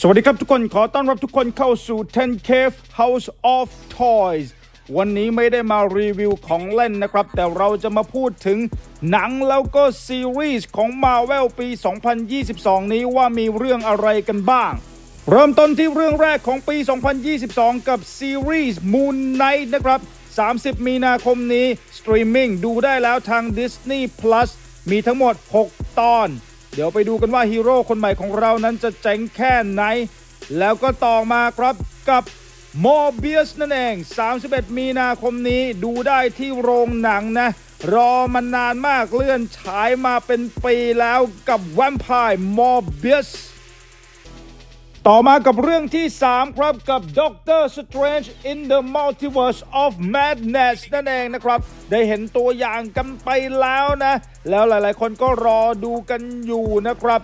สวัสดีครับทุกคนขอต้อนรับทุกคนเข้าสู่ 10 Cave House of Toys วันนี้ไม่ได้มารีวิวของเล่นนะครับ แต่เราจะมาพูดถึงหนังแล้วก็ซีรีส์ของ Marvel ปี 2022 นี้ว่ามีเรื่องอะไรกันบ้าง เริ่มต้นที่เรื่องแรกของปี 2022 กับซีรีส์ Moon Knight นะครับ 30 มีนาคมนี้สตรีมมิ่งดูได้แล้วทาง Disney Plus มีทั้งหมด 6 ตอน เดี๋ยวไปดูกันว่าฮีโร่คนใหม่ของเรานั้นจะเจ๋งแค่ไหน แล้วก็ต่อมาครับกับโมเบียสนั่นเอง 31 มีนาคมนี้ดูได้ที่โรงหนังนะ รอมานานมากเลื่อนฉายมาเป็นปีแล้วกับแวมไพร์โมเบียส ต่อมากับเรื่องที่ 3 ครับกับ Doctor Strange in the Multiverse of Madness นั่นเองนะครับ ได้เห็นตัวอย่างกันไปแล้วนะ แล้วหลายๆ คนก็รอดูกันอยู่นะครับ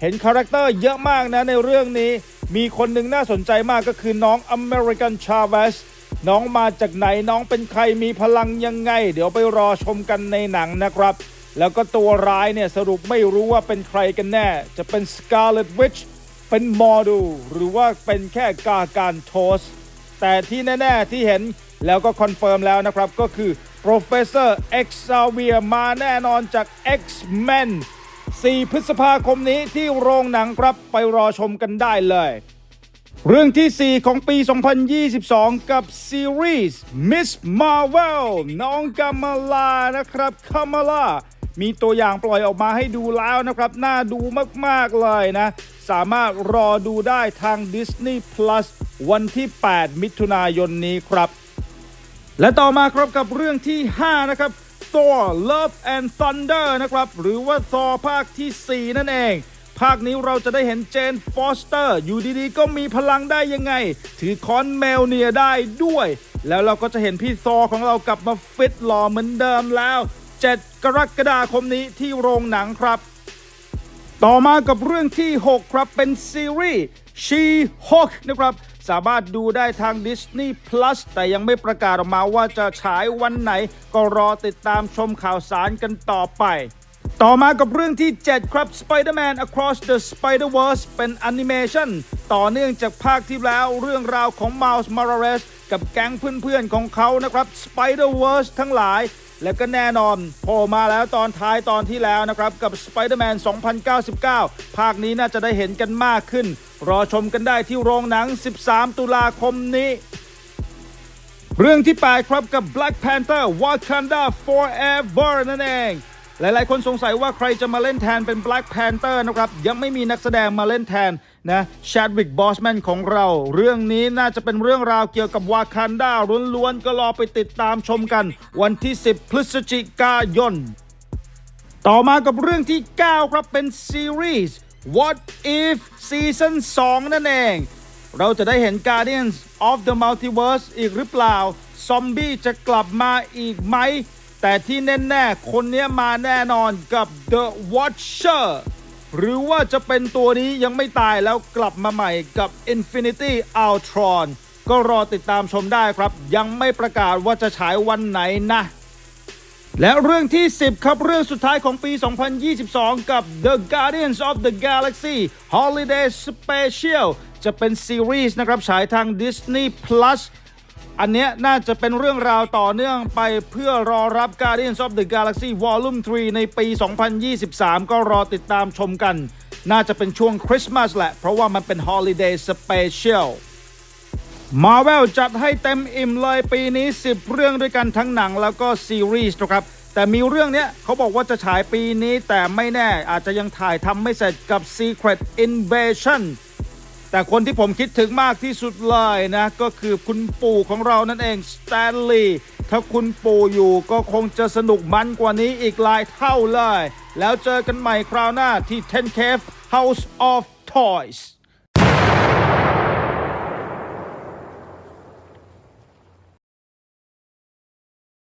เห็นคาแรคเตอร์เยอะมากนะในเรื่องนี้ มีคนหนึ่งน่าสนใจมากก็คือน้อง American Chavez น้องมาจากไหนน้องเป็นใครมีพลังยังไง เดี๋ยวไปรอชมกันในหนังนะครับ แล้วก็ตัวร้ายเนี่ยสรุปไม่รู้ว่าเป็นใครกันแน่ จะเป็น Scarlet Witch เป็นมอดูหรือว่าเป็นแค่กาการโทส แต่ที่แน่ ๆ ที่เห็นแล้วก็คอนเฟิร์มแล้วนะครับ ก็คือ Professor Xavier มาแน่นอนจาก X-Men 4 พฤษภาคมนี้ที่โรงหนังครับไปรอชมกันได้เลย เรื่องที่ 4 ของปี 2022 กับซีรีส์ Miss Marvel น้องกามาลานะครับคามาลา มีตัวอย่างปล่อยออกมาให้ดูแล้วนะครับ น่าดูมากๆเลยนะ สามารถรอดูได้ทาง Disney Plus วันที่ 8 มิถุนายนนี้ครับ และต่อมาครับกับเรื่องที่ 5 นะครับ Thor Love and Thunder นะครับ หรือว่า Thor ภาคที่ 4 นั่นเองภาคนี้เราจะได้เห็นเจนฟอสเตอร์ อยู่ดีๆ ก็มีพลังได้ยังไง ถือค้อนแมวเนียได้ด้วย แล้วเราก็จะเห็นพี่ซอของเรากลับมาฟิตหล่อเหมือนเดิมแล้ว 7 กรกฎาคมนี้ที่โรงหนังครับ ต่อมากับเรื่องที่ 6 ครับเป็นซีรีส์ She-Hulk นะครับสามารถดูได้ทาง Disney Plus แต่ยังไม่ประกาศออกมาว่าจะฉายวันไหน ก็รอติดตามชมข่าวสารกันต่อไป ต่อมากับเรื่องที่ 7 ครับ Spider-Man Across the Spider-Verse เป็นแอนิเมชันต่อเนื่องจากภาคที่แล้วเรื่องราวของ Miles Morales กับแก๊งเพื่อนๆของเขานะครับ Spider-Verse ทั้งหลาย และก็แน่นอนโผล่มาแล้วตอนท้ายตอนที่แล้วนะครับ กับ Spider-Man 2099 ภาคนี้น่าจะได้เห็นกันมากขึ้น รอชมกันได้ที่โรงหนัง 13 ตุลาคมนี้ เรื่องที่ 8 ครับกับ Black Panther Wakanda Forever นั่นเอง หลายๆ คนสงสัยว่าใครจะมาเล่นแทนเป็น Black Panther นะครับ ยังไม่มีนักแสดงมาเล่นแทนนะ Chadwick Boseman ของเรา เรื่องนี้น่าจะเป็นเรื่องราวเกี่ยวกับ Wakanda ล้วนๆ ก็รอไปติดตามชมกัน วันที่ 10 พฤศจิกายน ต่อมากับเรื่องที่ 9 ครับเป็นซีรีส์ What If Season 2 นั่นเอง เราจะได้เห็น Guardians of the Multiverse อีกหรือเปล่า ซอมบี้จะกลับมาอีกไหม แต่ที่แน่ๆ คนนี้มาแน่นอนกับ The Watcher หรือว่าจะเป็นตัวนี้ยังไม่ตายแล้วกลับมาใหม่กับ Infinity Ultron ก็รอติดตามชมได้ครับ ยังไม่ประกาศว่าจะฉายวันไหนนะ และเรื่องที่ 10 ครับ เรื่องสุดท้ายของปี 2022 กับ The Guardians of the Galaxy Holiday Special จะเป็นซีรีส์นะครับฉายทาง Disney Plus อันเนี้ยน่าจะเป็นเรื่องราวต่อเนื่องไปเพื่อรอรับ Guardians of the Galaxy Volume 3 ในปี 2023 ก็รอติดตามชมกัน น่าจะเป็นช่วงคริสต์มาสแหละ เพราะว่ามันเป็น Holiday Special มาเวลจัดให้เต็มอิ่มเลยปีนี้ 10 เรื่องด้วยกันทั้งหนังแล้วก็ซีรีส์นะครับ แต่มีเรื่องเนี้ยเขาบอกว่าจะฉายปีนี้แต่ไม่แน่อาจจะยังถ่ายทำไม่เสร็จกับ Secret Invasion แต่คนที่ผมคิดถึงมากที่สุดเลยนะ ก็คือคุณปู่ของเรานั่นเองสแตนลีย์ถ้าคุณปู่อยู่ก็คงจะสนุกมันกว่านี้อีกหลายเท่าเลย แล้วเจอกันใหม่คราวหน้าที่ 10 Cave House of Toys